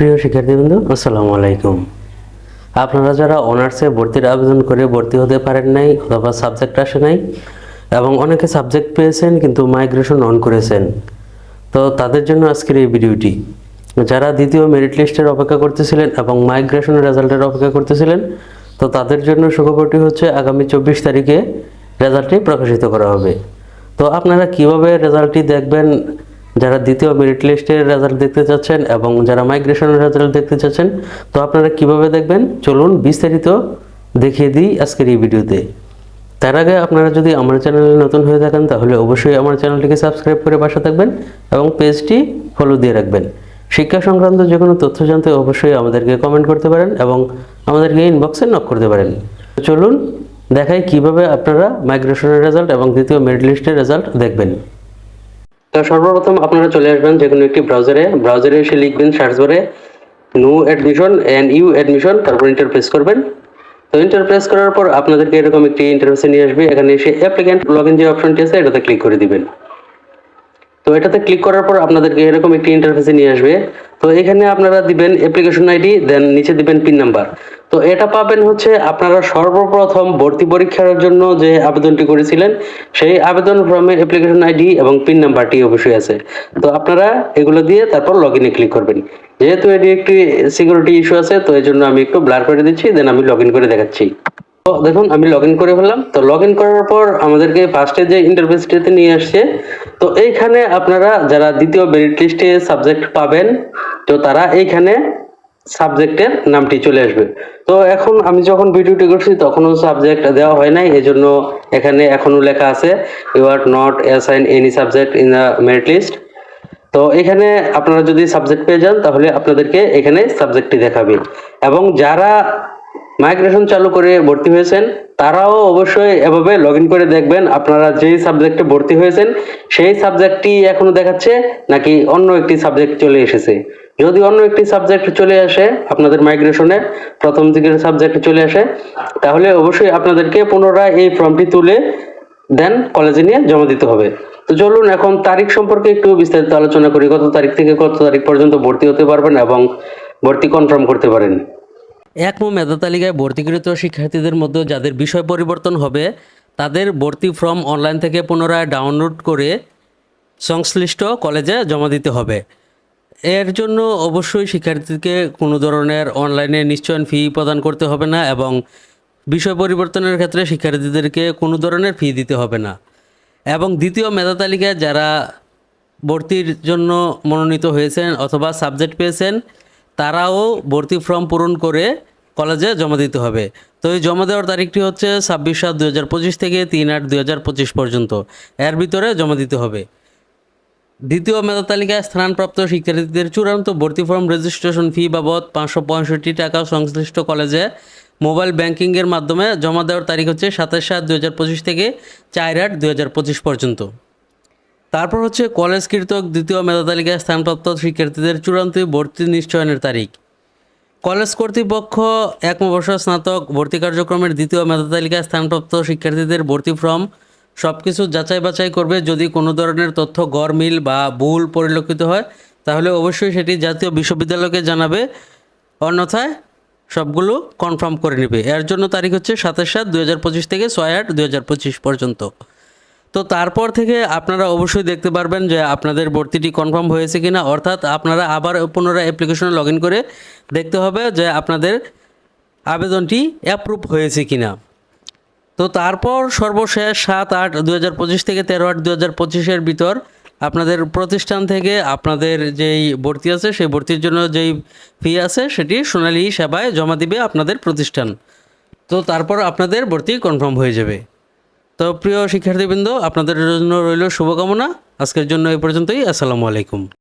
প্রিয় শিক্ষার্থীবৃন্দ, আসসালামু আলাইকুম। আপনারা যারা অনার্সে ভর্তির আবেদন করে ভর্তি হতে পারেন নাই অথবা সাবজেক্ট আসে নাই এবং অনেকে সাবজেক্ট পেয়েছেন কিন্তু মাইগ্রেশন অন করেছেন, তো তাদের জন্য আজকের এই ভিডিওটি। যারা দ্বিতীয় মেরিট লিস্টের অপেক্ষা করতেছিলেন এবং মাইগ্রেশনের রেজাল্টের অপেক্ষা করতেছিলেন, তো তাদের জন্য সুখবরটি হচ্ছে আগামী চব্বিশ তারিখে রেজাল্টটি প্রকাশিত করা হবে। তো আপনারা কীভাবে রেজাল্টটি দেখবেন যারা দ্বিতীয় মেরিট লিস্টের রেজাল্ট দেখতে চাচ্ছেন এবং যারা মাইগ্রেশনের রেজাল্ট দেখতে চাচ্ছেন, তো আপনারা কীভাবে দেখবেন? চলুন বিস্তারিত দেখিয়ে দিই আজকের এই ভিডিওতে। তার আগে আপনারা যদি আমার চ্যানেলে নতুন হয়ে থাকেন, তাহলে অবশ্যই আমার চ্যানেলটিকে সাবস্ক্রাইব করে বাসা থাকবেন এবং পেজটি ফলো দিয়ে রাখবেন। শিক্ষা সংক্রান্ত যে কোনো তথ্য জানতে অবশ্যই আমাদেরকে কমেন্ট করতে পারেন এবং আমাদেরকে ইনবক্সে নক করতে পারেন। চলুন দেখাই কীভাবে আপনারা মাইগ্রেশনের রেজাল্ট এবং দ্বিতীয় মেরিট লিস্টের রেজাল্ট দেখবেন। তো সর্বপ্রথম আপনারা চলে আসবেন যে কোনো একটি ব্রাউজারে ব্রাউজারে এসে লিখবেন সার্চ বারে no admission and you admission তারপর ইন্টার প্রেস করবেন। তো ইন্টার প্রেস করার পর আপনাদেরকে এরকম একটি ইন্টারফেসে নিয়ে আসবে। এখানে এসে অ্যাপ্লিক্যান্ট লগ ইন যে অপশনটি আছে, এটাতে ক্লিক করে দিবেন। তো এটাতে ক্লিক করার পর আপনাদেরকে এরকম একটি ইন্টারফেসে নিয়ে আসবে। তো এখানে আপনারা দিবেন অ্যাপ্লিকেশন আইডি দেন নিচে দিবেন পিন নাম্বার তো এটা পাবেন হচ্ছে আপনারা সর্বপ্রথম ভর্তি পরীক্ষার জন্য যে আবেদনটি করেছিলেন, সেই আবেদন ফর্মে অ্যাপ্লিকেশন আইডি এবং পিন নাম্বারটি অবশ্যই আছে। তো আপনারা এগুলো দিয়ে তারপর লগ ইনে ক্লিক করবেন। যেহেতু এটি একটি সিকিউরিটি ইস্যু আছে, তো এই জন্য আমি একটু ব্লার করে দিচ্ছি দেন আমি লগ ইন করে দেখাচ্ছি। দেখুন, আমি লগ ইন করে ফেললাম। তো লগ ইন করার পর আমাদেরকে ফার্স্টে যে ইন্টারফেসটিতে নিয়ে আসছে, তো এইখানে আপনারা যারা দ্বিতীয় মেরিট লিস্টে সাবজেক্ট পাবেন, তো তারা এইখানে সাবজেক্টের নামটি চলে আসবে। তো এখন আমি যখন ভিডিওটি করছি, তখনও সাবজেক্ট দেওয়া হয় নাই, এজন্য এখানে এখনও লেখা আছে you are not assign any subject in the merit list তো এখানে আপনারা যদি সাবজেক্ট পেয়ে যান, তাহলে আপনাদেরকে এখানে সাবজেক্টটি দেখাবে। এবং যারা মাইগ্রেশন চালু করে ভর্তি হয়েছেন, তারাও অবশ্যই এভাবে লগ করে দেখবেন। আপনারা যেই সাবজেক্টে ভর্তি হয়েছেন, সেই সাবজেক্টটি এখনও দেখাচ্ছে নাকি অন্য একটি সাবজেক্ট চলে এসেছে। যদি অন্য একটি সাবজেক্ট চলে আসে, আপনাদের মাইগ্রেশনে প্রথম দিকের সাবজেক্ট চলে আসে, তাহলে অবশ্যই আপনাদেরকে পুনরায় এই ফর্মটি তুলে দেন কলেজে নিয়ে জমা দিতে হবে। তো চলুন, এখন তারিখ সম্পর্কে একটু বিস্তারিত আলোচনা করি। কত তারিখ থেকে কত তারিখ পর্যন্ত ভর্তি হতে পারবেন এবং ভর্তি কনফার্ম করতে পারেন। একমো মেধা তালিকায় ভর্তিকৃত শিক্ষার্থীদের মধ্যে যাদের বিষয় পরিবর্তন হবে, তাদের ভর্তি ফর্ম অনলাইন থেকে পুনরায় ডাউনলোড করে সংশ্লিষ্ট কলেজে জমা দিতে হবে। এর জন্য অবশ্যই শিক্ষার্থীকে কোনো ধরনের অনলাইনে নিশ্চয়ন ফি প্রদান করতে হবে না এবং বিষয় পরিবর্তনের ক্ষেত্রে শিক্ষার্থীদেরকে কোনো ধরনের ফি দিতে হবে না। এবং দ্বিতীয় মেধা তালিকায় যারা ভর্তির জন্য মনোনীত হয়েছেন অথবা সাবজেক্ট পেয়েছেন তারাও ভর্তি ফর্ম পূরণ করে কলেজে জমা দিতে হবে। তো এই জমা দেওয়ার তারিখটি হচ্ছে ছাব্বিশ সাত দু থেকে তিন আট দু পর্যন্ত। এর ভিতরে জমা দিতে হবে। দ্বিতীয় মেধা তালিকায় স্থানপ্রাপ্ত শিক্ষার্থীদের চূড়ান্ত ভর্তি ফর্ম রেজিস্ট্রেশন ফি বাবদ পাঁচশো পঁয়ষট্টি টাকা সংশ্লিষ্ট কলেজে মোবাইল ব্যাংকিংয়ের মাধ্যমে জমা দেওয়ার তারিখ হচ্ছে সাতাশ সাত দু থেকে চার আট দু পর্যন্ত। তারপর হচ্ছে কলেজ কৃতক দ্বিতীয় মেধা তালিকায় স্থানপ্রাপ্ত শিক্ষার্থীদের চূড়ান্ত ভর্তি নিশ্চয়নের তারিখ। কলেজ কর্তৃপক্ষ এক একমবর্ষ স্নাতক ভর্তি কার্যক্রমের দ্বিতীয় মেধা তালিকায় স্থানপ্রাপ্ত শিক্ষার্থীদের ভর্তি ফর্ম সব কিছু যাচাই বাছাই করবে। যদি কোনো ধরনের তথ্য গড়মিল বা ভুল পরিলক্ষিত হয়, তাহলে অবশ্যই সেটি জাতীয় বিশ্ববিদ্যালয়কে জানাবে। অন্যথায় সবগুলো কনফার্ম করে নেবে। এর জন্য তারিখ হচ্ছে সাতাশ সাত দু থেকে ছয় আট দু পর্যন্ত। তো তারপর থেকে আপনারা অবশ্যই দেখতে পারবেন যে আপনাদের ভর্তিটি কনফার্ম হয়েছে কিনা। অর্থাৎ আপনারা আবার পুনরায় অ্যাপ্লিকেশনে লগ করে দেখতে হবে যে আপনাদের আবেদনটি অ্যাপ্রুভ হয়েছে কিনা। তো তারপর সর্বশেষ সাত আট দু থেকে তেরো আট দু হাজার ভিতর আপনাদের প্রতিষ্ঠান থেকে আপনাদের যেই ভর্তি আছে, সেই ভর্তির জন্য যেই ফি আছে, সেটি সোনালী সেবায় জমা দিবে আপনাদের প্রতিষ্ঠান। তো তারপর আপনাদের ভর্তি কনফার্ম হয়ে যাবে। তো প্রিয় শিক্ষার্থীবৃন্দ আপনাদের জন্য রইল শুভকামনা। আজকের জন্য এই পর্যন্তই। আসসালামু আলাইকুম।